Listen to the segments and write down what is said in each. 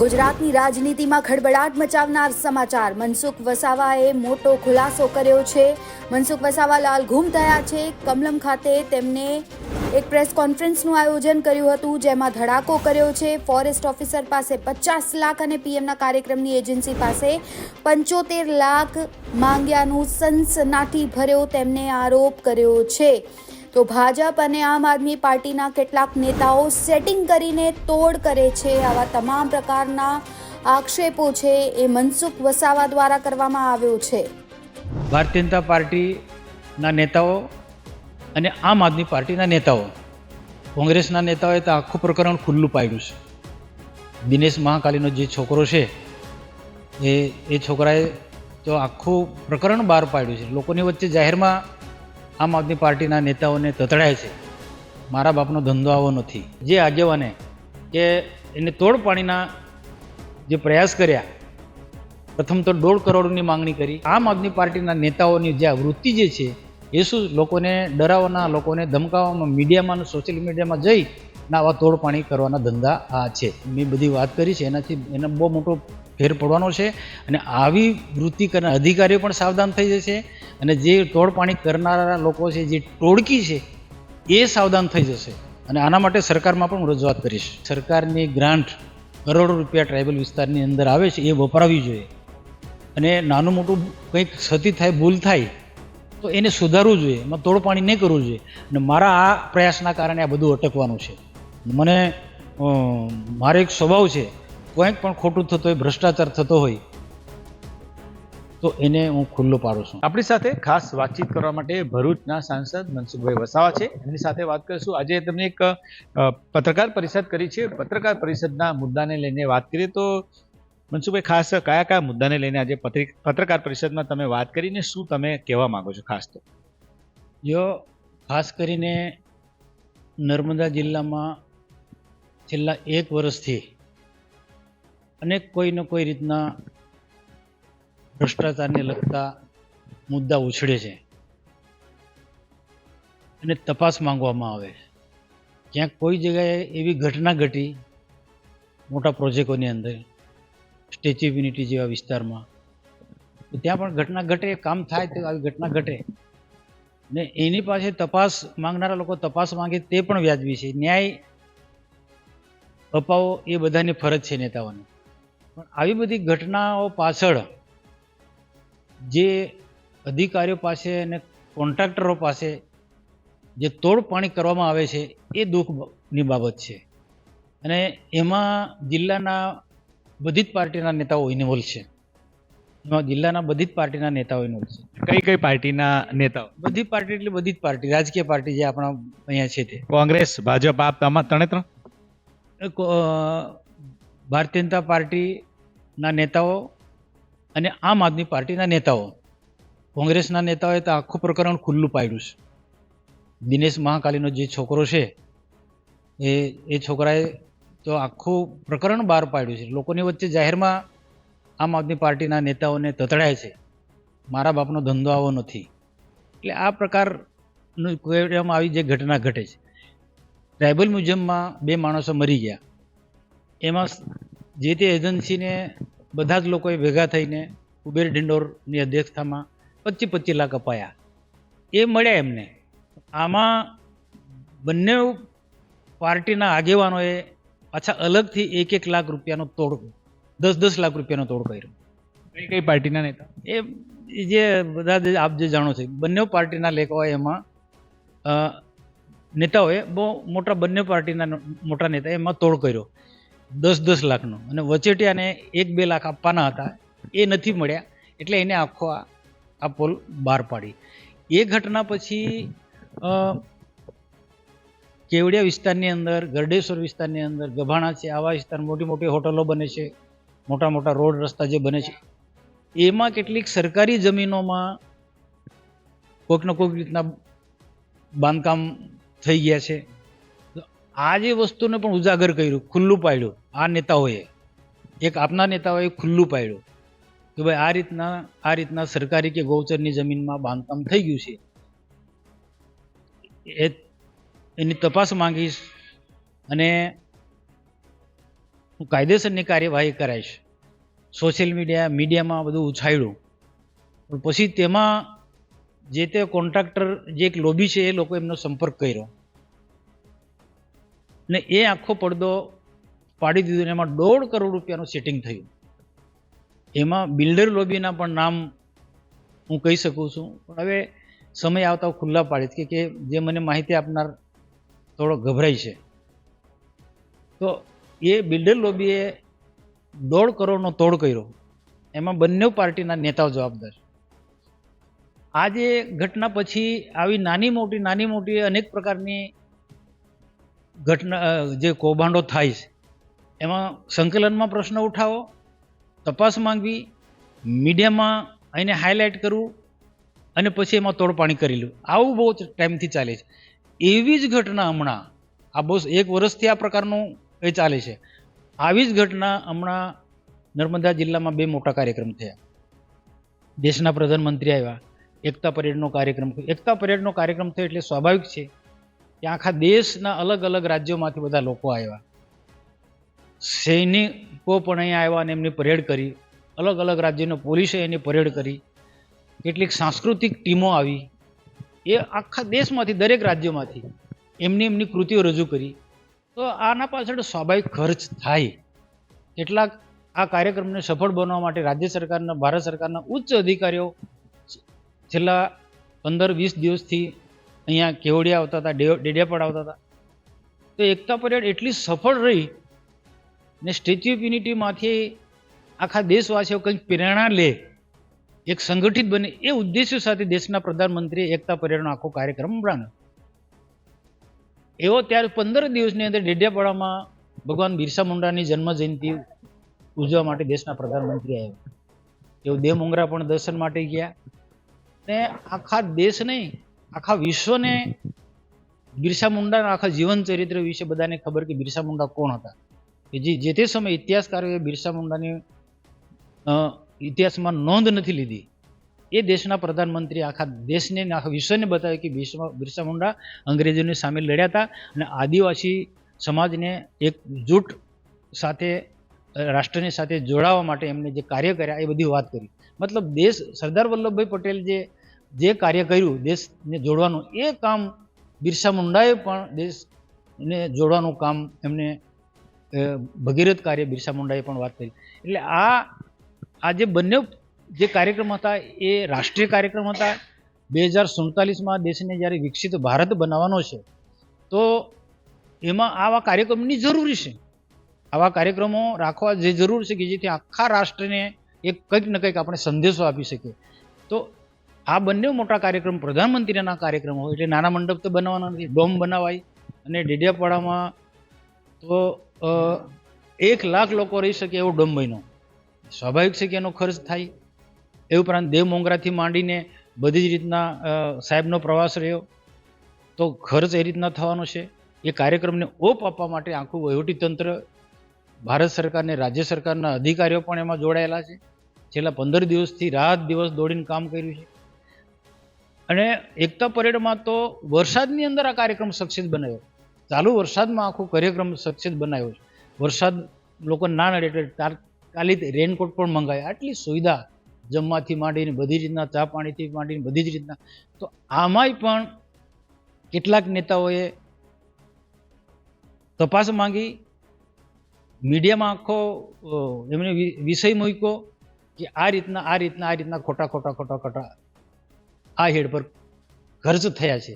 ગુજરાતની રાજનીતિમાં ખળબળાટ મચાવનાર સમાચાર. મનસુખ વસાવાએ મોટો ખુલાસો કર્યો છે. મનસુખ વસાવા લાલ ગુમ થયા છે. કમલમ ખાતે તેમને એક પ્રેસ કોન્ફરન્સનું આયોજન કર્યું હતું, જેમાં ધડાકો કર્યો છે. ફોરેસ્ટ ઓફિસર પાસે પચાસ લાખ અને પીએમના કાર્યક્રમની એજન્સી પાસે પંચોતેર લાખ માંગ્યાનું સનસનાટી ભર્યો તેમને આરોપ કર્યો છે. તો ભાજપ અને આમ આદમી પાર્ટીના કેટલાક નેતાઓ સેટિંગ કરીને તોડ કરે છે. આવા તમામ પ્રકારના આક્ષેપો છે એ મનસુખ વસાવા દ્વારા કરવામાં આવ્યો છે. ભારતીય જનતા પાર્ટીના નેતાઓ અને આમ આદમી પાર્ટીના નેતાઓ, કોંગ્રેસના નેતાઓએ તો આખું પ્રકરણ ખુલ્લું પાડ્યું છે. દિનેશ મહાકાલીનો જે છોકરો છે, એ એ છોકરાએ તો આખું પ્રકરણ બહાર પાડ્યું છે. લોકોની વચ્ચે જાહેરમાં આમ આદમી પાર્ટીના નેતાઓને તતડાય છે. મારા બાપનો ધંધો આવો નથી. જે આગેવાને કે એને તોડ પાણીના જે પ્રયાસ કર્યા, પ્રથમ તો દોઢ કરોડની માંગણી કરી. આમ આદમી પાર્ટીના નેતાઓની જે વૃત્તિ જે છે, એ શું લોકોને ડરાવવાના, લોકોને ધમકાવવામાં, મીડિયામાં સોશિયલ મીડિયામાં જઈ ના આવા તોડપાણી કરવાના ધંધા આ છે. મેં બધી વાત કરી છે, એનાથી એને બહુ મોટો ફેર પડવાનો છે અને આવી વૃત્તિ કરનાર અધિકારીઓ પણ સાવધાન થઈ જશે અને જે તોડપાણી કરનારા લોકો છે, જે ટોળકી છે, એ સાવધાન થઈ જશે અને આના માટે સરકારમાં પણ હું રજૂઆત કરીશ. સરકારની ગ્રાન્ટ કરોડો રૂપિયા ટ્રાઇબલ વિસ્તારની અંદર આવે છે, એ વપરાવી જોઈએ. અને નાનું મોટું કંઈક ક્ષતિ થાય, ભૂલ થાય, તો એને સુધારવું જોઈએ. એમાં તોડપાણી નહીં કરવું જોઈએ. અને મારા આ પ્રયાસના કારણે આ બધું અટકવાનું છે. મને મારે એક સ્વભાવ છે કંઈક પણ ખોટું થતું હોય ભ્રષ્ટાચાર થતો હોય તો એને હું ખુલ્લો પાડું છું. આપણી સાથે ખાસ વાતચીત કરવા માટે ભરૂચના સાંસદ મનસુખભાઈ વસાવા છે. એમની સાથે વાત કરીશું. આજે તમને એક પત્રકાર પરિષદ કરી છે. પત્રકાર પરિષદના મુદ્દાને લઈને વાત કરીએ તો મનસુખભાઈ ખાસ કયા કયા મુદ્દાને લઈને આજે પત્રિક- પત્રકાર પરિષદમાં તમે વાત કરીને શું તમે કહેવા માંગો છો ખાસ તો? જો ખાસ કરીને નર્મદા જિલ્લામાં છેલ્લા એક વર્ષથી અનેક કોઈ ને કોઈ રીતના ભ્રષ્ટાચારને લગતા મુદ્દા ઉછળે છે અને તપાસ માંગવામાં આવે છે. જ્યાં કોઈ જગ્યાએ એવી ઘટના ઘટી મોટા પ્રોજેક્ટોની અંદર, સ્ટેચ્યુ યુનિટી જેવા વિસ્તારમાં ત્યાં પણ ઘટના ઘટે, કામ થાય તો આવી ઘટના ઘટે. ને એની પાસે તપાસ માંગનારા લોકો તપાસ માંગે તે પણ વ્યાજબી છે. ન્યાય અપાવો એ બધાની ફરજ છે નેતાઓની. પણ આવી બધી ઘટનાઓ પાછળ જે અધિકારીઓ પાસે અને કોન્ટ્રાક્ટરો પાસે જે તોડપાણી કરવામાં આવે છે એ દુઃખની બાબત છે. અને એમાં જિલ્લાના બધી જ પાર્ટીના નેતાઓ ઇન્વોલ્વ છે. એમાં જિલ્લાના બધી જ પાર્ટીના નેતાઓ ઇન્વોલ્વ છે. કઈ કઈ પાર્ટીના નેતાઓ? બધી પાર્ટી એટલે બધી જ પાર્ટી રાજકીય પાર્ટી જે આપણા અહીંયા છે તે. કોંગ્રેસ ભાજપ આપ તમા ત્રણે ત્રણ? ભારતીય જનતા પાર્ટીના નેતાઓ અને આમ આદમી પાર્ટીના નેતાઓ, કોંગ્રેસના નેતાઓએ તો આખું પ્રકરણ ખુલ્લું પાડ્યું છે. દિનેશ મહાકાલીનો જે છોકરો છે, એ એ છોકરાએ તો આખું પ્રકરણ બહાર પાડ્યું છે. લોકોની વચ્ચે જાહેરમાં આમ આદમી પાર્ટીના નેતાઓને તતડાય છે. મારા બાપનો ધંધો આવો નથી. એટલે આ પ્રકારનું કહેવામાં આવી જે ઘટના ઘટે છે. ટ્રાઇબલ મ્યુઝિયમમાં બે માણસો મરી ગયા. એમાં જે તે એજન્સીને બધા જ લોકોએ ભેગા થઈને કુબેર ડિંડોરની અધ્યક્ષતામાં પચીસ પચીસ લાખ અપાયા. એ મળ્યા એમને. આમાં બંને પાર્ટીના આગેવાનોએ પાછા અલગથી એક એક લાખ રૂપિયાનો તોડ દસ દસ લાખ રૂપિયાનો તોડ કર્યો. કઈ કઈ પાર્ટીના નેતા? એ જે બધા આપ જે જાણો છો બંને પાર્ટીના લેખોએ એમાં નેતાઓએ બહુ મોટા બંને પાર્ટીના મોટા નેતાએ એમાં તોડ કર્યો. દસ દસ લાખનો. અને વચેટિયાને એક બે લાખ આપવાના હતા. એ નથી મળ્યા. એટલે એને આખો આ પોલ બહાર પાડી. એ ઘટના પછી કેવડિયા વિસ્તારની અંદર, ગરડેશ્વર વિસ્તારની અંદર, ગભાણા છે, આવા વિસ્તાર મોટી મોટી હોટલો બને છે. મોટા મોટા રોડ રસ્તા જે બને છે. એમાં કેટલીક સરકારી જમીનોમાં કોઈક ને કોઈક રીતના બાંધકામ થઈ ગયા છે. આ જે વસ્તુને પણ ઉજાગર કર્યું, ખુલ્લું પાડ્યું, આ નેતાઓએ, એક આપના નેતાઓએ ખુલ્લું પાડ્યું કે ભાઈ આ રીતના આ રીતના સરકારી કે ગૌચરની જમીનમાં બાંધકામ થઈ ગયું છે. એ, એની તપાસ માંગીશ અને હું કાયદેસરની કાર્યવાહી કરાઈશ. સોશિયલ મીડિયા, મીડિયામાં બધું ઉછાળ્યું. પણ પછી તેમાં જે તે કોન્ટ્રાક્ટર, જે એક લોબી છે, એ લોકો એમનો સંપર્ક કર્યો. ને એ આખો પડદો પાડી દીધો ને એમાં દોઢ કરોડ રૂપિયાનું સેટિંગ થયું. એમાં બિલ્ડર લોબીના પણ નામ હું કહી શકું છું. પણ હવે સમય આવતા ખુલ્લા પાડીશ કે જે મને માહિતી આપનાર થોડો ગભરાય છે. તો એ બિલ્ડર લોબીએ દોઢ કરોડનો તોડ કર્યો. એમાં બંને પાર્ટીના નેતાઓ જવાબદાર. છે. આ જે ઘટના પછી આવી નાની મોટી નાની મોટી અનેક પ્રકારની ઘટના જે કૌભાંડો થાય છે, એમાં સંકલનમાં પ્રશ્ન ઉઠાવો, તપાસ માંગવી, મીડિયામાં એને હાઇલાઇટ કરવું અને પછી એમાં તોડપાણી કરી લેવું. આવું બહુ ટાઈમથી ચાલે છે. એવી જ ઘટના હમણાં, આ બસ એક વર્ષથી આ પ્રકારનું એ ચાલે છે. આવી જ ઘટના હમણાં નર્મદા જિલ્લામાં બે મોટા કાર્યક્રમ થયા. દેશના પ્રધાનમંત્રી આવ્યા. એકતા પરેડનો કાર્યક્રમ એકતા પરેડનો કાર્યક્રમ થયો એટલે સ્વાભાવિક છે કે આખા દેશના અલગ અલગ રાજ્યોમાંથી બધા લોકો આવ્યા. સૈનિકો પણ અહીંયા આવ્યા અને એમની પરેડ કરી. અલગ અલગ રાજ્યની પોલીસે એની પરેડ કરી. કેટલીક સાંસ્કૃતિક ટીમો આવી. એ આખા દેશમાંથી, દરેક રાજ્યોમાંથી એમની એમની કૃતિઓ રજૂ કરી. તો આના પાછળ સ્વાભાવિક ખર્ચ થાય. કેટલાક આ કાર્યક્રમને સફળ બનાવવા માટે રાજ્ય સરકારના, ભારત સરકારના ઉચ્ચ અધિકારીઓ છેલ્લા પંદર વીસ દિવસથી અહીંયા કેવડિયા આવતા હતા ડેડિયાપાડ આવતા હતા. તો એકતા પરેડ એટલી સફળ રહી ને સ્ટેચ્યુ ઓફ યુનિટીમાંથી આખા દેશવાસીઓ કંઈક પ્રેરણા લે, એક સંગઠિત બને એ ઉદ્દેશ્ય સાથે દેશના પ્રધાનમંત્રીએ એકતા પરેડનો આખો કાર્યક્રમ બનાવ્યો એવો ત્યારે પંદર દિવસની અંદર ડેડિયાપાડામાં ભગવાન બિરસા મુંડાની જન્મ જયંતિ ઉજવવા માટે દેશના પ્રધાનમંત્રી આવ્યા. તેઓ દેવ મુંગરા પણ દર્શન માટે ગયા. ને આખા દેશ નહીં આખા વિશ્વને બિરસા મુંડાના આખા જીવન ચરિત્ર વિશે બધાને ખબર કે બિરસા મુંડા કોણ હતા. કે જે જે તે સમયે ઇતિહાસકારોએ બિરસા મુંડાની ઇતિહાસમાં નોંધ નથી લીધી. એ દેશના પ્રધાનમંત્રી આખા દેશને આખા વિશ્વને બતાવ્યું કે બિરસા મુંડા અંગ્રેજોની સામે લડ્યા હતા અને આદિવાસી સમાજને એકજૂટ સાથે, રાષ્ટ્રની સાથે જોડાવા માટે એમને જે કાર્ય કર્યા એ બધી વાત કરી. મતલબ દેશ, સરદાર વલ્લભભાઈ પટેલ જે જે કાર્ય કર્યું દેશને જોડવાનું, એ કામ બિરસા મુંડાએ પણ દેશને જોડવાનું કામ એમને ભગીરથ કાર્ય બિરસા મુંડાએ પણ વાત કરી. એટલે આ આ જે બંને જે કાર્યક્રમ હતા, એ રાષ્ટ્રીય કાર્યક્રમ હતા. બે હજાર સુડતાલીસમાં દેશને જ્યારે વિકસિત ભારત બનાવવાનો છે, તો એમાં આવા કાર્યક્રમની જરૂરી છે. આવા કાર્યક્રમો રાખવા જે જરૂર છે કે જેથી આખા રાષ્ટ્રને એક કંઈક ને કંઈક આપણે સંદેશો આપી શકીએ. તો આ બંને મોટા કાર્યક્રમ પ્રધાનમંત્રીના કાર્યક્રમો હોય, એટલે નાના મંડપ તો બનાવવાના નથી, ડોમ બનાવાય અને ડેડિયાપાડામાં તો એક લાખ લોકો રહી શકે એવો ડોમ બન્યો. સ્વાભાવિક છે કે એનો ખર્ચ થાય. એ ઉપરાંત દેવ મોંગરાથી માંડીને બધી જ રીતના સાહેબનો પ્રવાસ રહ્યો. તો ખર્ચ એ રીતના થવાનો છે. એ કાર્યક્રમને ઓપ આપવા માટે આખું વહીવટીતંત્ર, ભારત સરકારને રાજ્ય સરકારના અધિકારીઓ પણ એમાં જોડાયેલા છે. છેલ્લા પંદર દિવસથી રાત દિવસ દોડીને કામ કર્યું છે. અને એકતા પરેડમાં તો વરસાદની અંદર આ કાર્યક્રમ સક્સેસ બનાવ્યો. ચાલુ વરસાદમાં આખો કાર્યક્રમ સક્સેસ બનાવ્યો છે. વરસાદ લોકો ના નડે એટલે તાત્કાલિક રેનકોટ પણ મંગાવ્યા આટલી સુવિધા જમવાથી માંડીને બધી રીતના ચા પાણીથી માંડીને બધી જ રીતના. તો આમાંય પણ કેટલાક નેતાઓએ તપાસ માંગી, મીડિયામાં આખો એમને વિષય મૂક્યો કે આ રીતના આ રીતના આ રીતના ખોટા ખોટા ખોટા ખોટા આ હેડ પર ખર્ચ થયા છે.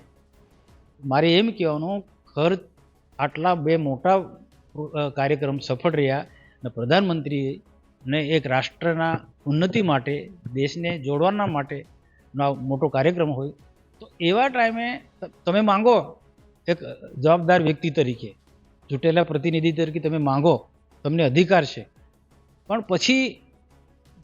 મારે એમ કહેવાનું ખર્ચ આટલા બે મોટા કાર્યક્રમ સફળ રહ્યા અને પ્રધાનમંત્રીએ ને એક રાષ્ટ્રના ઉન્નતિ માટે, દેશને જોડવાના માટેનો મોટો કાર્યક્રમ હોય, તો એવા ટાઈમે તમે માંગો એક જવાબદાર વ્યક્તિ તરીકે, ચૂંટેલા પ્રતિનિધિ તરીકે તમે માંગો, તમને અધિકાર છે. પણ પછી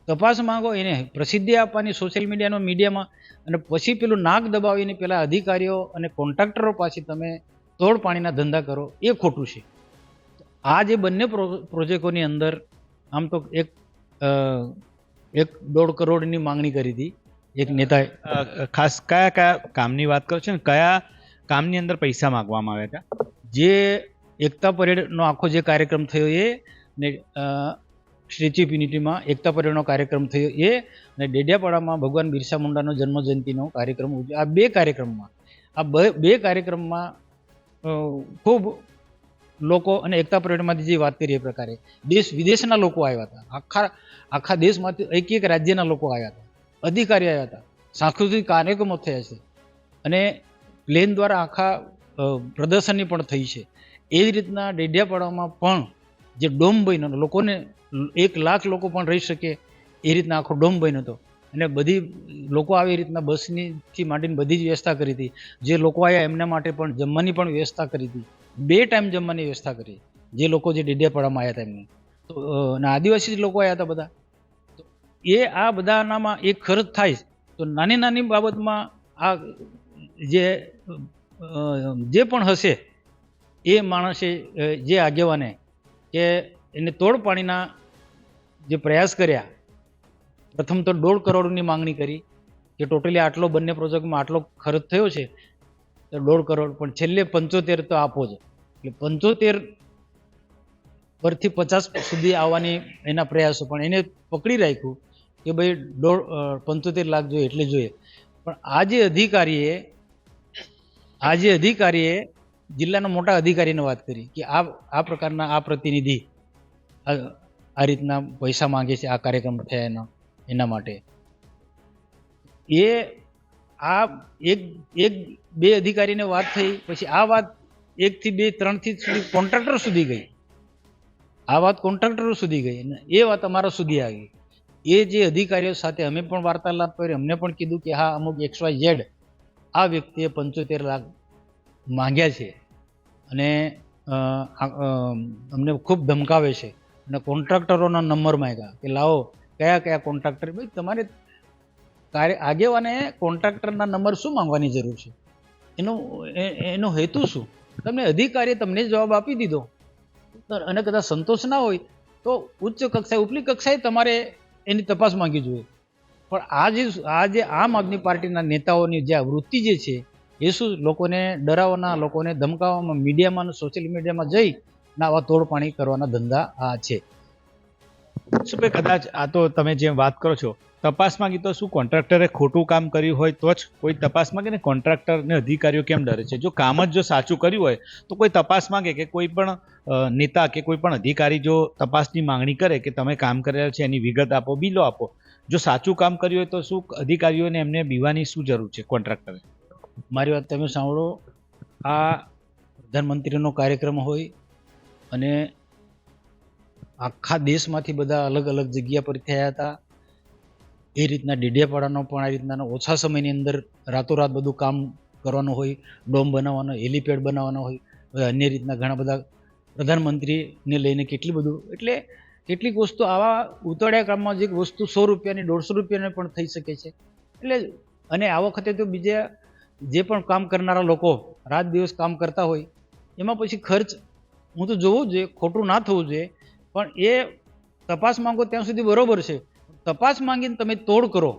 તપાસ માંગો એને પ્રસિદ્ધિ આપવાની સોશિયલ મીડિયાનો મીડિયામાં અને પછી પેલું નાક દબાવીને પેલા અધિકારીઓ અને કોન્ટ્રાક્ટરો પાછી તમે તોડ પાણીના ધંધા કરો એ ખોટું છે. આ જે બંને પ્રો- પ્રોજેક્ટોની અંદર આમ તો એક એક દોઢ કરોડની માંગણી કરી હતી એક નેતાએ. ખાસ કયા કયા કામની વાત કરો છો ને? કયા કામની અંદર પૈસા માંગવામાં આવ્યા હતા? જે એકતા પરેડનો આખો જે કાર્યક્રમ થયો એ ને સ્ટેચ્યુ ઓફ યુનિટીમાં એકતા પર્વનો કાર્યક્રમ થયો એ અને ડેડિયાપાડામાં ભગવાન બિરસા મુંડાનો જન્મ જયંતિનો કાર્યક્રમ આ બે કાર્યક્રમમાં, આ બે કાર્યક્રમમાં ખૂબ લોકો અને એકતા પરેડમાંથી જે વાત કરી એ પ્રકારે, દેશ વિદેશના લોકો આવ્યા હતા. આખા આખા દેશમાંથી એક એક રાજ્યના લોકો આવ્યા હતા. અધિકારી આવ્યા હતા. સાંસ્કૃતિક કાર્યક્રમો થયા છે. અને પ્લેન દ્વારા આખા પ્રદર્શની પણ થઈ છે. એ જ રીતના ડેડિયાપાડામાં પણ જે ડોમ બન્યો લોકોને એક લાખ લોકો પણ રહી શકે એ રીતના આખો ડોમ બન્યો હતો. અને બધી લોકો આવી રીતના બસની થી માંડીને બધી જ વ્યવસ્થા કરી હતી. જે લોકો આવ્યા એમના માટે પણ જમવાની પણ વ્યવસ્થા કરી હતી. બે ટાઈમ જમવાની વ્યવસ્થા કરી. જે લોકો જે ડેડિયાપાડામાં આવ્યા હતા એમને. તો અને આદિવાસી જ લોકો આવ્યા હતા બધા. તો એ આ બધાનામાં એક ખર્ચ થાય તો નાની નાની બાબતમાં આ જે જે પણ હશે એ માણસે જે આગેવાને કે એને તોડ પાણીના જે પ્રયાસ કર્યા, પ્રથમ તો દોઢ કરોડની માંગણી કરી કે ટોટલી આટલો બંને પ્રોજેક્ટમાં આટલો ખર્ચ થયો છે, તો દોઢ કરોડ, પણ છેલ્લે પંચોતેર તો આપો જ. એટલે પંચોતેર પરથી પચાસ સુધી આવવાની એના પ્રયાસો, પણ એને પકડી રાખ્યું કે ભાઈ દોઢ પંચોતેર લાખ જોઈએ એટલે જોઈએ. પણ આ જે અધિકારીએ, આ જે અધિકારીએ, જિલ્લાના મોટા અધિકારીને વાત કરી કે આ આ પ્રકારના આ પ્રતિનિધિ આ રીતના પૈસા માંગે છે, આ કાર્યક્રમ થયા એના એના માટે. એ આ એક એક, બે અધિકારીને વાત થઈ, પછી આ વાત એકથી બે, ત્રણથી સુધી કોન્ટ્રાક્ટર સુધી ગઈ. આ વાત કોન્ટ્રાક્ટરો સુધી ગઈ અને એ વાત અમારા સુધી આવી. એ જે અધિકારીઓ સાથે અમે પણ વાર્તાલાપ કરી, અમને પણ કીધું કે હા, અમુક એક્સ વાય ઝેડ આ વ્યક્તિએ પંચોતેર લાખ માંગ્યા છે. અને અમને ખૂબ ધમકાવે છે. અને કોન્ટ્રાક્ટરોના નંબર માંગ્યા કે લાવો, કયા કયા કોન્ટ્રાક્ટર, ભાઈ તમારે કાર્ય, આગેવાને કોન્ટ્રાક્ટરના નંબર શું માંગવાની જરૂર છે? એનો એનો હેતુ શું? તમને અધિકારીએ તમને જવાબ આપી દીધો. અને કદાચ સંતોષ ના હોય, તો ઉચ્ચ કક્ષાએ, ઉપલી કક્ષાએ તમારે એની તપાસ માંગવી જોઈએ. પણ આ જે આ જે આમ આદમી પાર્ટીના નેતાઓની જે વૃત્તિ જે છે, એ શું લોકોને ડરાવવાના, લોકોને ધમકાવવામાં, મીડિયામાં સોશિયલ મીડિયામાં જઈ ને આવા તોડપાણી કરવાના ધંધા આ છે. શું ભાઈ કદાચ આ તો તમે જેમ વાત કરો છો તપાસ માંગી તો શું કોન્ટ્રાક્ટરે ખોટું કામ કર્યું હોય તો જ કોઈ તપાસ માંગે ને કોન્ટ્રાક્ટર ને અધિકારીઓ કેમ ડરે છે? જો કામ જ જો સાચું કર્યું હોય તો કોઈ તપાસ માંગે કે કોઈ પણ નેતા કે કોઈ પણ અધિકારી જો તપાસની માંગણી કરે કે તમે કામ કરેલા છે એની વિગત આપો બિલો આપો. જો સાચું કામ કર્યું હોય તો શું અધિકારીઓને એમને બીવાની શું જરૂર છે કોન્ટ્રાક્ટરે? મારી વાત તમે સાંભળો આ પ્રધાનમંત્રીનો કાર્યક્રમ હોય અને આખા દેશમાંથી બધા અલગ અલગ જગ્યા પર થયા હતા. એ રીતના ડેડિયાપાડાનો પણ આ રીતના ઓછા સમયની અંદર રાતોરાત બધું કામ કરવાનું હોય, ડોમ બનાવવાનો, હેલિપેડ બનાવવાનો હોય અન્ય રીતના ઘણા બધા પ્રધાનમંત્રીને લઈને કેટલી બધું, એટલે કેટલીક વસ્તુ આવા ઉતાળ્યા કામમાં જે વસ્તુ સો રૂપિયાની, દોઢસો રૂપિયાની પણ થઈ શકે છે. એટલે અને આ વખતે તો બીજા જે પણ કામ કરનારા લોકો રાત દિવસ કામ કરતા હોય, એમાં પછી ખર્ચ હું તો જોવું જોઈએ ખોટું ના થવું જોઈએ. પણ એ તપાસ માંગો ત્યાં સુધી બરોબર છે. તપાસ માંગીને તમે તોડ કરો.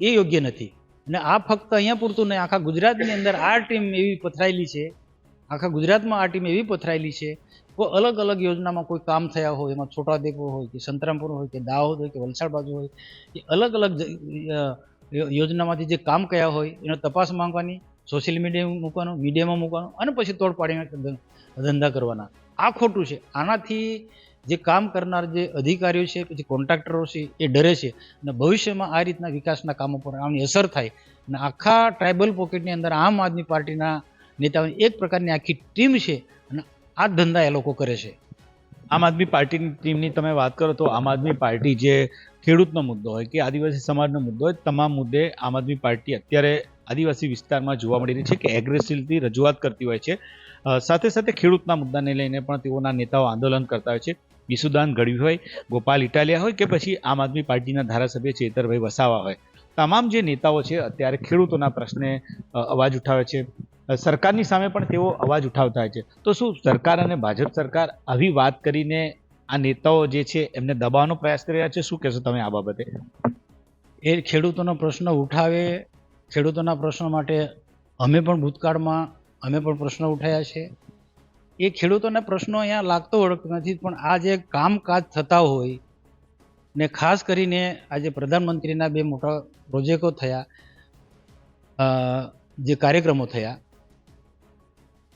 એ યોગ્ય નથી. અને આ ફક્ત અહીંયા પૂરતું નહીં, આખા ગુજરાતની અંદર આ ટીમ એવી પથરાયેલી છે. આખા ગુજરાતમાં આ ટીમ એવી પથરાયેલી છે. કોઈ અલગ અલગ યોજનામાં કોઈ કામ થયા હોય, એમાં છોટાઉદેપુર હોય કે સંતરામપુર હોય કે દાહોદ હોય કે વલસાડ બાજુ હોય, એ અલગ અલગ યોજનામાંથી જે કામ કયા હોય, એનો તપાસ માંગવાની, સોશિયલ મીડિયામાં મૂકવાનું મીડિયામાં મૂકવાનું, અને પછી તોડ પાડીને ધંધા કરવાના. આ ખોટું છે. આનાથી જે કામ કરનાર જે અધિકારીઓ છે પછી કોન્ટ્રાક્ટરો છે, એ ડરે છે અને ભવિષ્યમાં આ રીતના વિકાસના કામો પર આની અસર થાય અને આખા ટ્રાઇબલ પોકેટની અંદર આમ આદમી પાર્ટીના નેતાઓની એક પ્રકારની આખી ટીમ છે અને આ ધંધા એ લોકો કરે છે. આમ આદમી પાર્ટીની ટીમની તમે વાત કરો તો આમ આદમી પાર્ટી જે ખેડૂતનો મુદ્દો હોય કે આદિવાસી સમાજનો મુદ્દો હોય, તમામ મુદ્દે આમ આદમી પાર્ટી અત્યારે આદિવાસી વિસ્તારમાં જોવા મળી રહી છે કે એગ્રેસિવથી રજૂઆત કરતી હોય છે. સાથે સાથે ખેડૂતના મુદ્દાને લઈને પણ તેઓના નેતાઓ આંદોલન કરતા હોય છે. ઈસુદાન ગઢવી હોય, ગોપાલ ઇટાલિયા હોય કે પછી આમ આદમી પાર્ટીના ધારાસભ્ય ચેતરભાઈ વસાવા હોય. તમામ જે નેતાઓ છે, અત્યારે ખેડૂતોના પ્રશ્ને અવાજ ઉઠાવે છે. સરકારની સામે પણ તેઓ અવાજ ઉઠાવતા હોય છે. તો શું સરકાર અને ભાજપ સરકાર આવી વાત કરીને આ નેતાઓ જે છે, એમને દબાવવાનો પ્રયાસ કરી રહ્યા છે? શું કહેશો તમે આ બાબતે? એ ખેડૂતોનો પ્રશ્ન ઉઠાવે, ખેડૂતોના પ્રશ્નો માટે અમે પણ ભૂતકાળમાં અમે પણ પ્રશ્ન ઉઠાયા છે. એ ખેડૂતોના પ્રશ્નો અહીંયા લાગતો ઓળખતો નથી, પણ આ જે કામકાજ થતા હોય ને ખાસ કરીને આજે પ્રધાનમંત્રીના બે મોટા પ્રોજેક્ટો થયા જે કાર્યક્રમો થયા,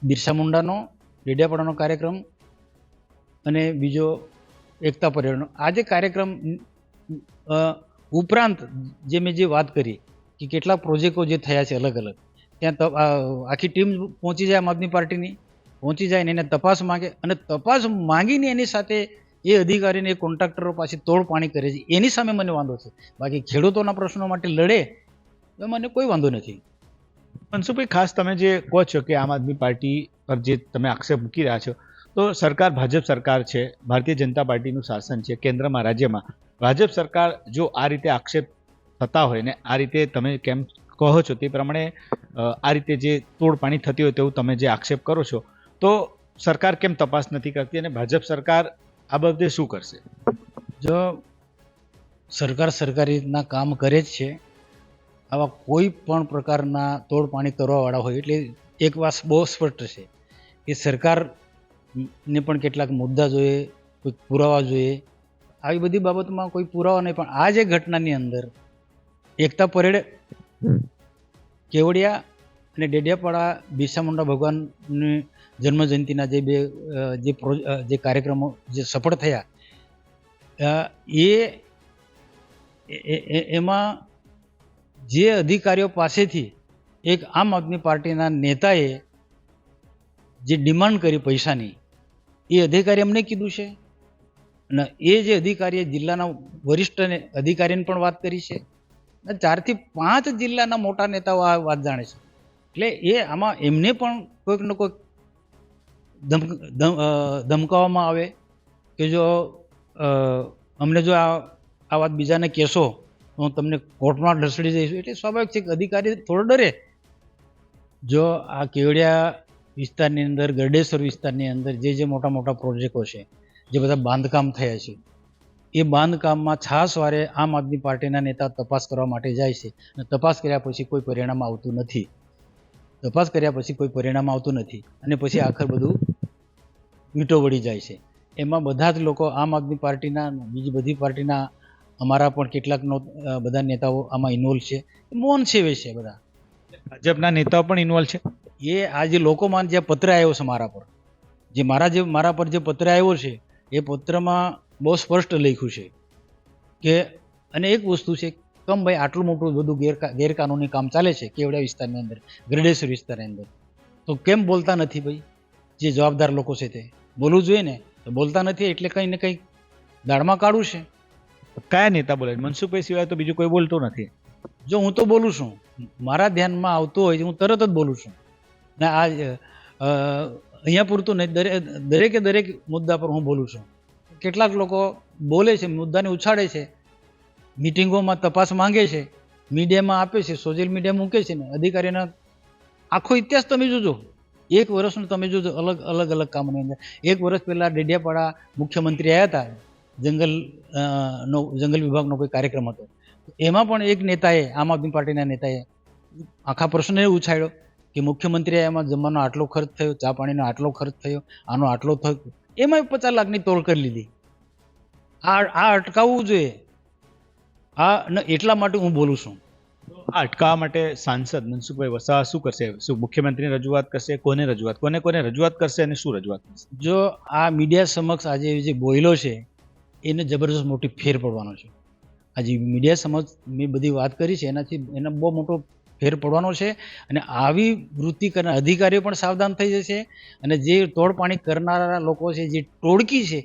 બિરસા મુંડાનો, ડેડિયાપાડાનો કાર્યક્રમ અને બીજો એકતા પર્યટનનો આ જે કાર્યક્રમ ઉપરાંત જે મેં જે વાત કરી કે કેટલા પ્રોજેક્ટો જે થયા છે અલગ અલગ ત્યાં આખી ટીમ પહોંચી જાય આમ આદમી પાર્ટીની, પહોંચી જાય ને એને તપાસ માંગે અને તપાસ માંગીને એની સાથે એ અધિકારીને, એ કોન્ટ્રાક્ટરો પાસે તોડ પાણી કરે છે. એની સામે મને વાંધો છે. બાકી ખેડૂતોના પ્રશ્નો માટે લડે તો મને કોઈ વાંધો નથી. મનસુખભાઈ, ખાસ તમે જે કહો છો કે આમ આદમી પાર્ટી પર જે તમે આક્ષેપ મૂકી રહ્યા છો, તો સરકાર ભાજપ સરકાર છે, ભારતીય જનતા પાર્ટીનું શાસન છે, કેન્દ્રમાં, રાજ્યમાં. ભાજપ સરકાર જો આ રીતે આક્ષેપ થતા હોય ને, આ રીતે તમે કેમ કહો છો તે પ્રમાણે આ રીતે જે તોડપાણી થતી હોય તેવું તમે જે આક્ષેપ કરો છો, તો સરકાર કેમ તપાસ નથી કરતી અને ભાજપ સરકાર આ બાબતે શું કરશે? જો સરકાર સરકારી રીતના કામ કરે જ છે, આવા કોઈ પણ પ્રકારના તોડ પાણી કરવાવાળા હોય, એટલે એક વાત બહુ સ્પષ્ટ છે કે સરકાર ને પણ કેટલાક મુદ્દા જોઈએ કોઈ પુરાવા જોઈએ. આવી બધી બાબતમાં કોઈ પુરાવા નહીં, પણ આ જે ઘટનાની અંદર એકતા પરેડ કેવડિયા અને ડેડિયાપાડા બિરસા મુંડા ભગવાનની જન્મજયંતિના જે બે જે જે કાર્યક્રમો જે સફળ થયા એ એમાં જે અધિકારીઓ પાસેથી એક આમ આદમી પાર્ટીના નેતાએ જે ડિમાન્ડ કરી પૈસાની, એ અધિકારી અમને કીધું છે. અને એ જે અધિકારીએ જિલ્લાના વરિષ્ઠ અધિકારીને પણ વાત કરી છે. ચારથી પાંચ જિલ્લાના મોટા નેતાઓ આ વાત જાણે છે. એટલે એ આમાં એમને પણ કોઈક ને કોઈક ધમકાવવામાં આવે કે જો અમને જો આ આ વાત બીજાને કહેશો, તો હું તમને કોર્ટમાં ઢસડી જઈશું એટલે સ્વાભાવિક છે કે અધિકારી થોડો ડરે. જો આ કેવડિયા વિસ્તારની અંદર ગરડેશ્વર વિસ્તારની અંદર જે જે મોટા મોટા પ્રોજેક્ટો છે, જે બધા બાંધકામ થયા છે એ બાંધકામમાં છાસ વારે આમ આદમી પાર્ટીના નેતા તપાસ કરવા માટે જાય છે અને તપાસ કર્યા પછી કોઈ પરિણામ આવતું નથી. તપાસ કર્યા પછી કોઈ પરિણામ આવતું નથી અને પછી આખર બધું વીંટો વળી જાય છે. એમાં બધા જ લોકો આમ આદમી પાર્ટીના બીજી બધી પાર્ટીના અમારા પણ કેટલાક બધા નેતાઓ આમાં ઇન્વોલ્વ છે. મૌન સેવે છે બધા. ભાજપના નેતાઓ પણ ઇન્વોલ્વ છે? એ આ જે લોકોમાં જે પત્ર આવ્યો છે મારા પર જે મારા જે મારા પર જે પત્ર આવ્યો છે એ પત્રમાં બહુ સ્પષ્ટ લખ્યું છે કે અને એક વસ્તુ છે કમ ભાઈ આટલું મોટું બધું ગેરકા ગેરકાનૂની કામ ચાલે છે કેવડિયા વિસ્તારની અંદર ગ્રેડેશ્વર વિસ્તારની અંદર? તો કેમ બોલતા નથી ભાઈ? જે જવાબદાર લોકો છે તે. બોલવું જોઈએ ને? તો બોલતા નથી એટલે કંઈ ને કંઈ દાળમાં કાઢવું છે. કયા નેતા બોલે? મનસુખભાઈ સિવાય તો બીજું કોઈ બોલતું નથી. જો હું તો બોલું છું. મારા ધ્યાનમાં આવતું હોય હું તરત જ બોલું છું. ને આ અહીંયા પૂરતું નહીં. દરેક દરેકે દરેક મુદ્દા પર હું બોલું છું. કેટલાક લોકો બોલે છે, મુદ્દાને ઉછાળે છે, મિટિંગોમાં તપાસ માંગે છે, મીડિયામાં આપે છે, સોશિયલ મીડિયા મૂકે છે ને અધિકારીના આખો ઇતિહાસ તમે જોજો. એક વર્ષનું તમે જોજો અલગ અલગ અલગ કામની અંદર. એક વર્ષ પહેલાં ડેડિયાપાડા મુખ્યમંત્રી આવ્યા હતા, જંગલ નો, જંગલ વિભાગનો કોઈ કાર્યક્રમ હતો. એમાં પણ એક નેતાએ, આમ આદમી પાર્ટીના નેતાએ આખા પ્રશ્ન એ ઉછાળ્યો કે મુખ્યમંત્રીએ એમાં જમવાનો આટલો ખર્ચ થયો, ચા પાણીનો આટલો ખર્ચ થયો, આનો આટલો થયો. એમાં પચાસ લાખની તોડ કરી લીધી. આ આ અટકાવવું જોઈએ. આ એટલા માટે હું બોલું છું. આ અટકાવવા માટે સાંસદ મનસુખભાઈ વસાવા શું કરશે? શું મુખ્યમંત્રીને રજૂઆત કરશે? કોને રજૂઆત? કોને કોને રજૂઆત કરશે અને શું રજૂઆત કરશે? જો આ મીડિયા સમક્ષ આજે જે બોયલો છે એને જબરદસ્ત મોટી ફેર પડવાનો છે. આજે મીડિયા સમક્ષ મેં બધી વાત કરી છે એનાથી એને બહુ મોટો ફેર પડવાનો છે અને આવી વૃત્તિ કરનાર અધિકારીઓ પણ સાવધાન થઈ જશે અને જે તોડપાણી કરનારા લોકો છે જે ટોળકી છે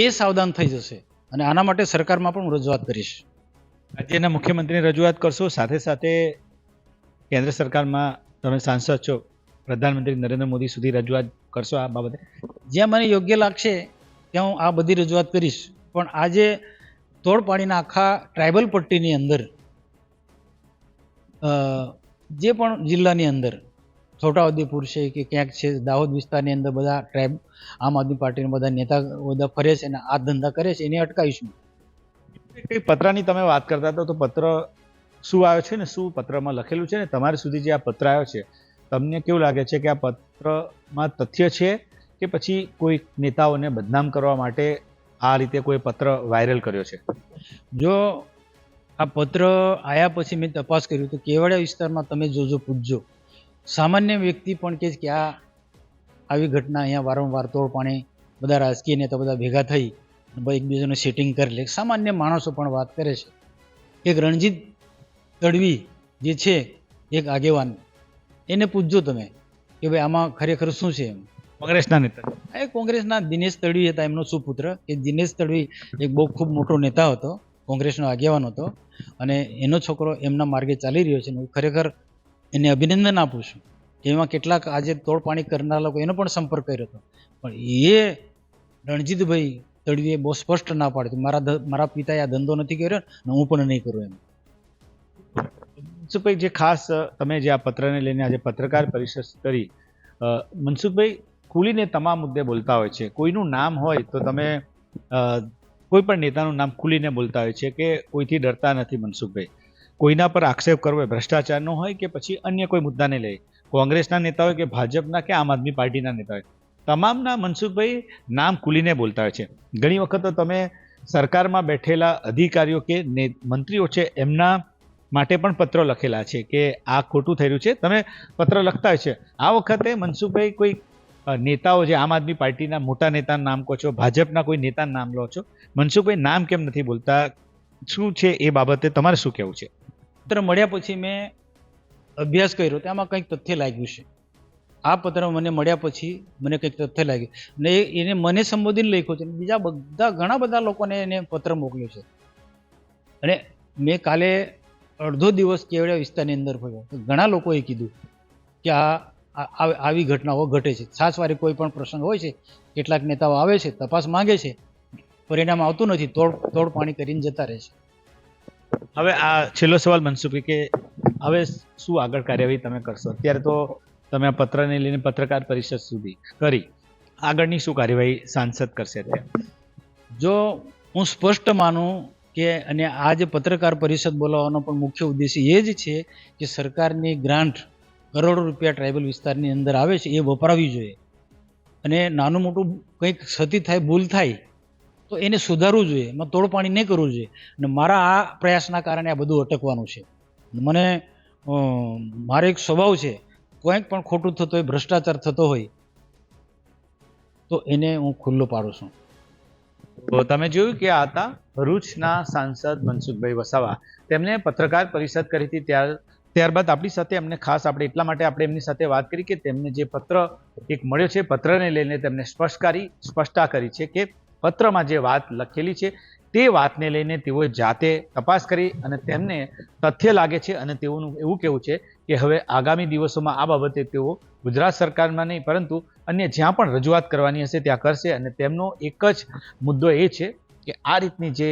એ સાવધાન થઈ જશે. અને આના માટે સરકારમાં પણ હું રજૂઆત કરીશ. રાજ્યના મુખ્યમંત્રીને રજૂઆત કરશો. સાથે સાથે કેન્દ્ર સરકારમાં તમે સાંસદ છો. પ્રધાનમંત્રી નરેન્દ્ર મોદી સુધી રજૂઆત કરશો આ બાબતે? જ્યાં મને યોગ્ય લાગશે ત્યાં હું આ બધી રજૂઆત કરીશ. પણ આજે તોડ તોડપાડીના આખા ટ્રાઇબલ પટ્ટીની અંદર જે પણ જિલ્લાની અંદર છોટાઉદેપુર છે કે ક્યાંક છે દાહોદ વિસ્તારની અંદર બધા ટ્રાઇબ આમ આદમી પાર્ટીના બધા નેતા બધા ફરે છે અને આ ધંધા કરે છે એને અટકાવીશું. કઈ પત્રની તમે વાત કરતા હતા તો પત્ર શું આવ્યો છે ને? શું પત્રમાં લખેલું છે ને? તમારી સુધી જે આ પત્ર આવ્યો છે તમને કેવું લાગે છે કે આ પત્રમાં તથ્ય છે કે પછી કોઈ નેતાઓને બદનામ કરવા માટે આ રીતે કોઈ પત્ર વાયરલ કર્યો છે? જો આ પત્ર આવ્યા પછી મેં તપાસ કર્યું તો કેવડિયા વિસ્તારમાં તમે જોજો પૂછજો. સામાન્ય વ્યક્તિ પણ છે કે આ આવી ઘટના અહીંયા વારંવાર તોડપાણે બધા રાજકીય નેતા બધા ભેગા થઈ એકબીજાનું સેટિંગ કરી લે. સામાન્ય માણસો પણ વાત કરે છે. એક રણજીત તડવી જે છે એક આગેવાન એને પૂછજો તમે કે ભાઈ આમાં ખરેખર શું છે એમ? કોંગ્રેસના નેતા. એ કોંગ્રેસના દિનેશ તડવી હતા એમનો સુપુત્ર. એ દિનેશ તડવી એક બહુ ખૂબ મોટો નેતા હતો કોંગ્રેસનો આગેવાન હતો અને એનો છોકરો એમના માર્ગે ચાલી રહ્યો છે ખરેખર એને અભિનંદન આપું છું. એમાં કેટલાક આજે તોડપાણી કરનાર લોકો એનો પણ સંપર્ક કર્યો હતો. પણ એ રણજીતભાઈ તળવીએ બહુ સ્પષ્ટ ના પાડ્યું મારા મારા પિતાએ આ ધંધો નથી કર્યો ને હું પણ નહીં કરું એમ. મનસુખભાઈ, જે ખાસ તમે જે આ પત્રને લઈને આજે પત્રકાર પરિષદ કરી મનસુખભાઈ ખુલીને તમામ મુદ્દે બોલતા હોય છે. કોઈનું નામ હોય તો તમે કોઈ પણ નેતાનું નામ ખુલીને બોલતા હોય છે કે કોઈથી ડરતા નથી મનસુખભાઈ? કોઈના પર આક્ષેપ કરવો હોય ભ્રષ્ટાચારનો હોય કે પછી અન્ય કોઈ મુદ્દાને લઈ કોંગ્રેસના નેતા હોય કે ભાજપના કે આમ આદમી પાર્ટીના નેતા હોય તમામના મનસુખભાઈ નામ ખુલીને બોલતા હોય છે. ઘણી વખત તો તમે સરકારમાં બેઠેલા અધિકારીઓ કે મંત્રીઓ છે, એમના માટે પણ પત્રો લખેલા છે કે આ ખોટું થઈ રહ્યું છે. તમે પત્ર લખતા હોય છે. આ વખતે મનસુખભાઈ કોઈ નેતાઓ જે આમ આદમી પાર્ટીના મોટા નેતાનું નામ કહો છો, ભાજપના કોઈ નેતાનું નામ લો છો, મનસુખભાઈ નામ કેમ નથી બોલતા? શું છે એ બાબતે તમારે શું કહેવું છે? પત્ર મળ્યા પછી મેં અભ્યાસ કર્યો તો આમાં કંઈક તથ્ય લાગ્યું છે. આ પત્ર મને મળ્યા પછી મને કંઈક તથ્ય લાગ્યું. ને એને મને સંબોધીને લખ્યું છે બીજા બધા, ઘણા બધા લોકોને એને પત્ર મોકલ્યો છે. અને મેં કાલે અડધો દિવસ કેવડિયા વિસ્તારની અંદર ફર્યો. તો ઘણા લોકોએ કીધું કે આ- આવી ઘટનાઓ ઘટે છે. સાસવારે કોઈ પણ પ્રસંગ હોય છે, કેટલાક નેતાઓ આવે છે, તપાસ માંગે છે, પરિણામ આવતું નથી, તોડ તોડ પાણી કરીને જતા રહે છે. હવે આ છેલ્લો સવાલ મનસુખભાઈ કે હવે શું આગળ કાર્યવાહી તમે કરશો? અત્યારે તો તમે આ પત્રને લઈને પત્રકાર પરિષદ સુધી કરી. આગળની શું કાર્યવાહી સાંસદ કરશે અત્યારે જો હું સ્પષ્ટ માનું કે અને આ જે પત્રકાર પરિષદ બોલાવવાનો પણ મુખ્ય ઉદ્દેશ્ય એ જ છે કે સરકારની ગ્રાન્ટ કરોડો રૂપિયા ટ્રાઇબલ વિસ્તારની અંદર આવે છે એ વપરાવી જોઈએ. અને નાનું મોટું કંઈક ક્ષતિ થાય, ભૂલ થાય તો એને સુધારવું જોઈએ, એમાં તોડપાણી નહીં કરવું જોઈએ. અને મારા આ પ્રયાસના કારણે આ બધું અટકવાનું છે. મને મારો એક સ્વભાવ છે, કંઈક પણ ખોટું થતું હોય, ભ્રષ્ટાચાર થતો હોય, તો એને હું ખુલ્લો પાડું છું. તો તમે જોયું કે આ હતા ભરૂચના સાંસદ મનસુખભાઈ વસાવા. તેમણે પત્રકાર પરિષદ કરી હતી ત્યાર, ત્યારબાદ આપણી સાથે એમને ખાસ આપણે એટલા માટે આપણે એમની સાથે વાત કરી કે તેમને જે પત્ર એક મળ્યો છે, પત્રને લઈને તેમને સ્પષ્ટ કરી, સ્પષ્ટતા કરી છે કે પત્રમાં જે વાત લખેલી છે, તે વાતને લઈને તેઓએ જાતે તપાસ કરી અને તેમને તથ્ય લાગે છે અને તેઓનું એવું કહેવું છે કે હવે આગામી દિવસોમાં આ બાબતે તેઓ ગુજરાત સરકારમાં નહીં, પરંતુ અન્ય જ્યાં પણ રજૂઆત કરવાની હશે ત્યાં કરશે અને તેમનો એક જ મુદ્દો એ છે કે આ રીતની જે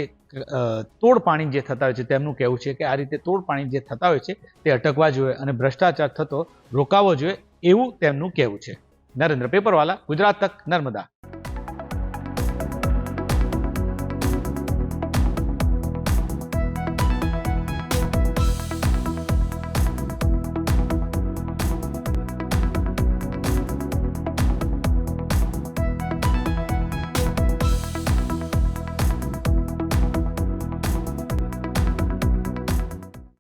તોડપાણી જે થતા હોય છે, તેમનું કહેવું છે કે આ રીતે તોડપાણી જે થતા હોય છે તે અટકવા જોઈએ અને ભ્રષ્ટાચાર થતો રોકાવો જોઈએ એવું તેમનું કહેવું છે. નરેન્દ્ર પેપરવાલા, ગુજરાત તક નર્મદા.